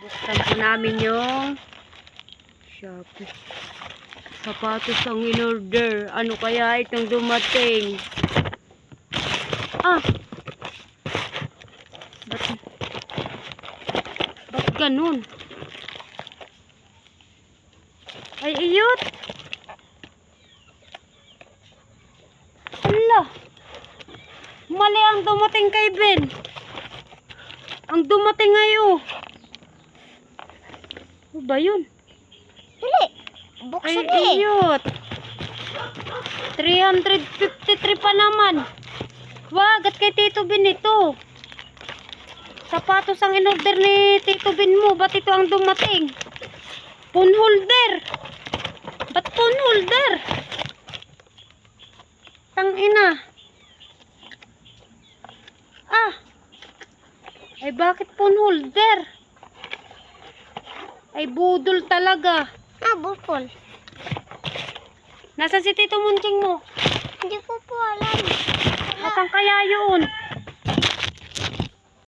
Buksan po namin yung Shopee. Sapatos ang in-order. Ano kaya itong dumating? Ah! Ba't, ba't ganun? Ay, iyot! Ala! Mali ang dumating kay Ben. Ang dumating ngayon. Ano ba yun? Dali. Ay, Buksan eh. iyot. 353 pa naman. Wag, at kay Tito Bin ito. Sapatos ang in-order ni Tito Bin mo. Ba't ito ang dumating? Phone holder. Ba't phone holder? Tang ina. Ah. Ay bakit phone holder? Ay budol talaga. Ah, bukol. Nasaan si Tito Munching mo? Hindi ko po alam. Nasaan kaya yun?